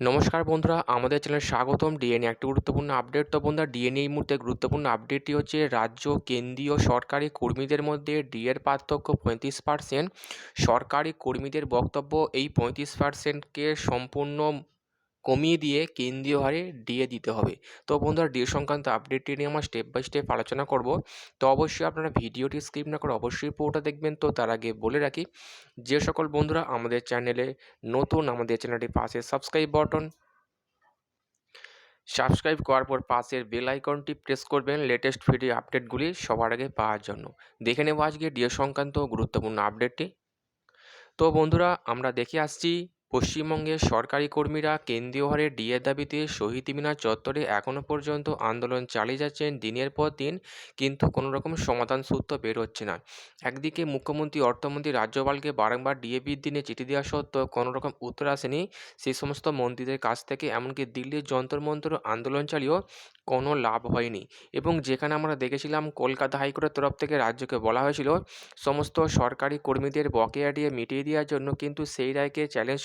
নমস্কার বন্ধুরা, আমাদের চ্যানেলে স্বাগতম। ডিএনএ একটি গুরুত্বপূর্ণ আপডেট তো বন্ধুরা ডিএনএ এই মুহূর্তে গুরুত্বপূর্ণ আপডেটটি হচ্ছে রাজ্য, কেন্দ্রীয়, সরকারি কর্মীদের মধ্যে ডিএর পার্থক্য পঁয়ত্রিশ পার্সেন্ট সরকারি কর্মীদের বক্তব্য এই পঁয়ত্রিশ পার্সেন্টকে সম্পূর্ণ কমিয়ে দিয়ে কেন্দ্রীয় হারে ডিএ দিতে হবে। তো বন্ধুরা ডিএ সংক্রান্ত আপডেটটি নিয়ে আমরা স্টেপ বাই স্টেপ আলোচনা করব। তো অবশ্যই আপনারা ভিডিওটি স্কিপ না করে অবশ্যই পুরোটা দেখবেন। তো তার আগে বলে রাখি, যে সকল বন্ধুরা আমাদের চ্যানেলে নতুন, আমাদের চ্যানেলটির পাশে সাবস্ক্রাইব বটন সাবস্ক্রাইব করার পর পাশের বেল আইকনটি প্রেস করবেন লেটেস্ট ভিডিও আপডেটগুলি সবার আগে পাওয়ার জন্য। দেখে নেব আজকে ডিএ সংক্রান্ত গুরুত্বপূর্ণ আপডেটটি তো বন্ধুরা, আমরা দেখে আসছি পশ্চিমবঙ্গের সরকারি কর্মীরা কেন্দ্রীয় হারে ডিএর দাবিতে শহীদ মিনার চত্বরে এখনও পর্যন্ত আন্দোলন চালিয়ে যাচ্ছেন দিনের পর দিন, কিন্তু কোনো রকম সমাধান সূত্র বের হচ্ছে না। একদিকে মুখ্যমন্ত্রী, অর্থমন্ত্রী রাজ্যপালকে বারংবার ডিএ নিয়ে চিঠি দেওয়া সত্ত্বেও কোনো রকম উত্তর আসেনি। সেই সমস্ত মন্ত্রীদের কাছ থেকে, এমনকি দিল্লির যন্তর মন্ত্র আন্দোলন চালিয়েও কোনো লাভ হয়নি। এবং যেখানে আমরা দেখেছিলাম, কলকাতা হাইকোর্টের তরফ থেকে রাজ্যকে বলা হয়েছিল, সমস্ত সরকারি কর্মীদের বকেয়া দিয়ে মিটিয়ে দেওয়ার জন্য কিন্তু সেই রায়কে চ্যালেঞ্জ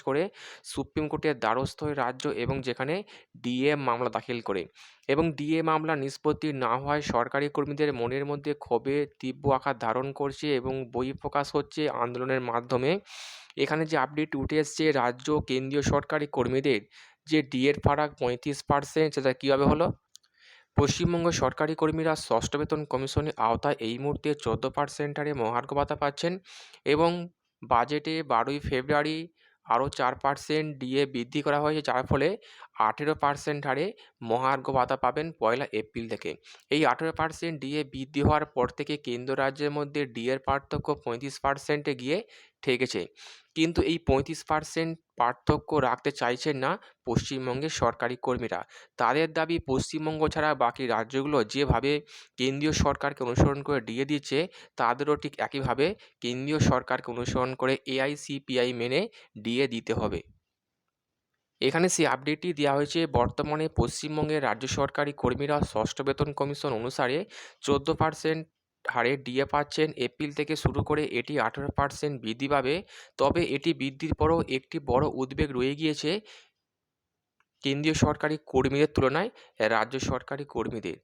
সুপ্রিম কোর্টের দ্বারস্থ হয়ে রাজ্য এবং যেখানে ডিএ মামলা দাখিল করে। এবং ডিএ মামলা নিষ্পত্তি না হওয়ায় সরকারি কর্মীদের মনের মধ্যে ক্ষোভে তীব্র আকার ধারণ করছে এবং বহিঃপ্রকাশ হচ্ছে আন্দোলনের মাধ্যমে। এখানে যে আপডেট উঠে এসছে, রাজ্য কেন্দ্রীয় সরকারি কর্মীদের যে ডিএর ফারাক পঁয়ত্রিশ পার্সেন্ট সেটা কীভাবে হলো? পশ্চিমবঙ্গ সরকারি কর্মীরা ষষ্ঠ বেতন কমিশনের আওতায় এই মুহূর্তে চোদ্দ পার্সেন্ট হারে মহার্ঘ ভাতা পাচ্ছেন এবং বাজেটে বারোই ফেব্রুয়ারি আরও চার পার্সেন্ট ডিএ বৃদ্ধি করা হয়েছে যার ফলে আঠেরো পার্সেন্ট হারে মহার্ঘ ভাতা পাবেন পয়লা এপ্রিল থেকে। এই আঠেরো পার্সেন্ট ডিএ বৃদ্ধি হওয়ার পর থেকে কেন্দ্র রাজ্যের মধ্যে ডিএর পার্থক্য পঁয়ত্রিশ পার্সেন্টে গিয়ে ঠেকেছে। কিন্তু এই পঁয়ত্রিশ পার্সেন্ট পার্থক্য রাখতে চাইছেন না পশ্চিমবঙ্গের সরকারি কর্মীরা। তাদের দাবি পশ্চিমবঙ্গ ছাড়া বাকি রাজ্যগুলো যেভাবে কেন্দ্রীয় সরকারকে অনুসরণ করে ডিএ দিচ্ছে, তাদেরও ঠিক একইভাবে কেন্দ্রীয় সরকারকে অনুসরণ করে এআইসিপিআই মেনে ডিএ দিতে হবে। এখানে সেই আপডেটটি দেওয়া হয়েছে, বর্তমানে পশ্চিমবঙ্গের রাজ্য সরকারি কর্মীরা ষষ্ঠ বেতন কমিশন অনুসারে চোদ্দ পার্সেন্ট হারে ডিএ পাচ্ছেন। এপ্রিল থেকে শুরু করে এটি আঠেরো পার্সেন্ট বৃদ্ধি পাবে। তবে এটি বৃদ্ধির পরও একটি বড় উদ্বেগ রয়ে গিয়েছে কেন্দ্রীয় সরকারি কর্মীদের তুলনায়, রাজ্য সরকারি কর্মীদের।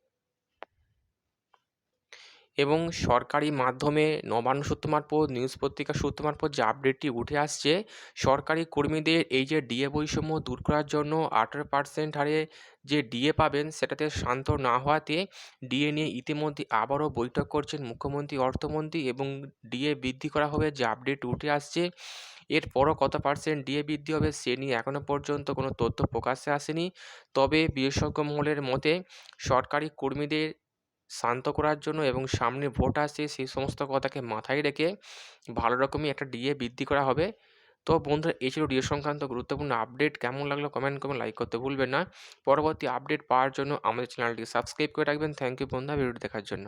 এবং সরকারি মাধ্যমে নবান্ন সূত্র মারফত নিউজ পত্রিকা সূত্র মারফত যে আপডেটটি উঠে আসছে, সরকারি কর্মীদের এই যে ডিএ বৈষম্য দূর করার জন্য আঠেরো পার্সেন্ট হারে যে ডিএ পাবেন, সেটাতে শান্ত না হওয়াতে ডিএ নিয়ে ইতিমধ্যে আবারও বৈঠক করছেন মুখ্যমন্ত্রী, অর্থমন্ত্রী এবং ডিএ বৃদ্ধি করা হবে যে আপডেট উঠে আসছে। এরপরও কত পার্সেন্ট ডিএ বৃদ্ধি হবে, সে নিয়ে এখনও পর্যন্ত কোনো তথ্য প্রকাশ্যে আসেনি। তবে বিশেষজ্ঞ মহলের মতে, সরকারি কর্মীদের শান্ত করার জন্য এবং সামনে ভোট আসছে সেই সমস্ত কথাকে মাথায় রেখে ভালো রকমই একটা ডিএ বৃদ্ধি করা হবে। তো বন্ধুরা, এই ছিল ডিএ সংক্রান্ত গুরুত্বপূর্ণ আপডেট কেমন লাগল কমেন্ট করবেন লাইক করতে ভুলবেন না। পরবর্তী আপডেট পাওয়ার জন্য আমাদের চ্যানেলটি সাবস্ক্রাইব করে রাখবেন। থ্যাংক ইউ বন্ধুরা ভিডিওটি দেখার জন্য।